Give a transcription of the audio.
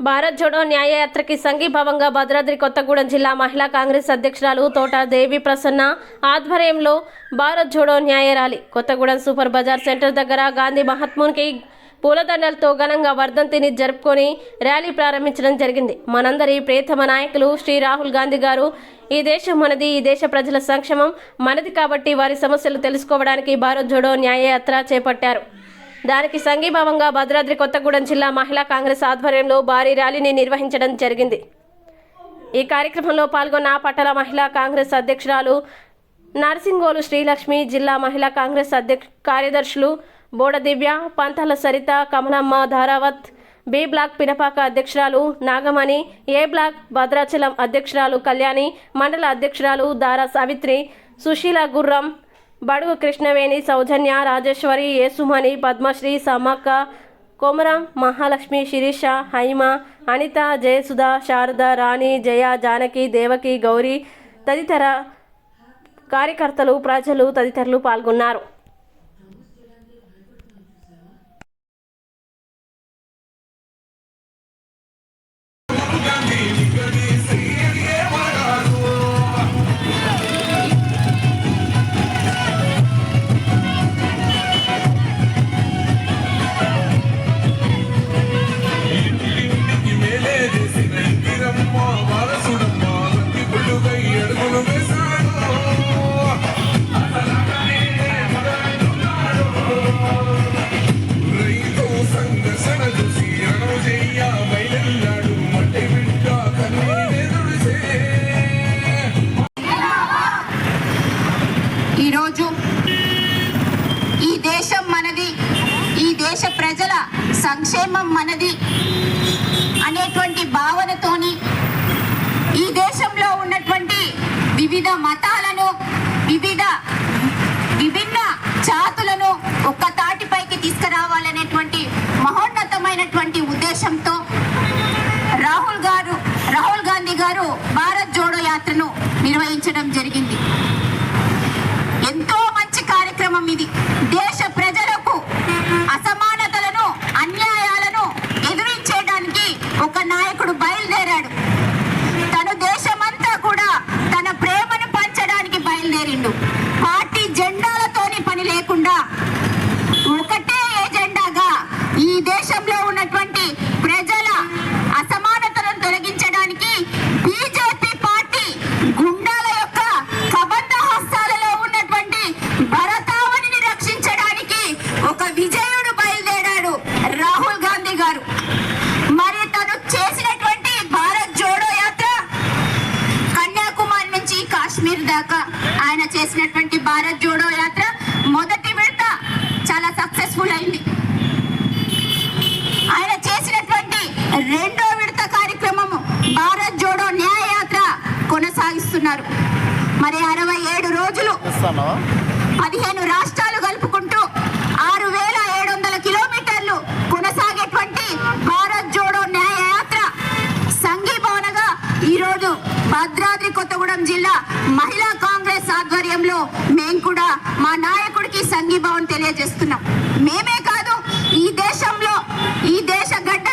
భారత్ జోడో న్యాయయాత్రకి సంఘీభావంగా భద్రాద్రి కొత్తగూడెం జిల్లా మహిళా కాంగ్రెస్ అధ్యక్షురాలు తోట దేవి ప్రసన్న ఆధ్వర్యంలో Bharat Jodo Nyay rally. Kothagudem super bazaar center దగ్గర గాంధీ మహాత్మునికి పూలదండలతో ఘనంగా వర్ధంతిని జరుపుకొని ర్యాలీ ప్రారంభించడం జరిగింది. మనందరి ప్రియతమ నాయకులు శ్రీ రాహుల్ గాంధీ గారు ఈ దేశం మనది ఈ దేశ ప్రజల సంక్షేమం మనది కాబట్టి వారి సమస్యలు తెలుసుకోవడానికి భారత్ జోడో న్యాయయాత్ర చేపట్టారు. దానికి సంఘీభావంగా భద్రాద్రి కొత్తగూడెం జిల్లా మహిళా కాంగ్రెస్ ఆధ్వర్యంలో భారీ ర్యాలీని నిర్వహించడం జరిగింది. ఈ కార్యక్రమంలో పాల్గొన్న పట్టణ మహిళా కాంగ్రెస్ అధ్యక్షురాలు నర్సింగోలు శ్రీలక్ష్మి జిల్లా మహిళా కాంగ్రెస్ అధ్యక్ష కార్యదర్శులు బోడ దివ్య పంతాల సరిత కమలమ్మ ధారావత్ బి బ్లాక్ పినపాక అధ్యక్షురాలు నాగమణి ఏ బ్లాక్ భద్రాచలం అధ్యక్షురాలు కళ్యాణి మండల అధ్యక్షురాలు దారా సావిత్రి సుశీల గుర్రం బడుగు కృష్ణవేణి సౌజన్య రాజేశ్వరి యేసుమణి పద్మశ్రీ సమ్మక్క కొమరం మహాలక్ష్మి శిరీష హైమ అనిత జయసుధ శారద రాణి జయ జానకి దేవకి గౌరీ తదితర కార్యకర్తలు ప్రజలు తదితరులు పాల్గొన్నారు. ఈరోజు ఈ దేశం మనది ఈ దేశ ప్రజల సంక్షేమం మనది అనేటువంటి భావనతోని ఈ దేశంలో ఉన్నటువంటి వివిధ మతాల గారు భారత్ జోడో యాత్రను నిర్వహించడం జరిగింది. కాశ్మీర్ దాకా ఆయన చేసినటువంటి భారత్ జోడో యాత్ర మొదటి విడత చాలా సక్సెస్ఫుల్ అయింది. ఆయన చేసినటువంటి రెండో విడత కార్యక్రమము భారత్ జోడో న్యాయ యాత్ర కొనసాగిస్తున్నారు. మరి అరవై ఏడు రోజులు పదిహేను రాష్ట్రాలు కలుపుకుంటూ ఆరు వేల ఏడు వందల కిలోమీటర్లు కొనసాగేటువంటి భారత్ జోడో న్యాయ యాత్ర సంఘీభావనగా ఈరోజు భద్రాద్రి కొత్తగూడెం జిల్లా మహిళా కాంగ్రెస్ ఆధ్వర్యంలో మేము కూడా మా నాయకుడికి సంఘీభావం తెలియజేస్తున్నాం. మేమే కాదు ఈ దేశంలో ఈ దేశ గడ్డ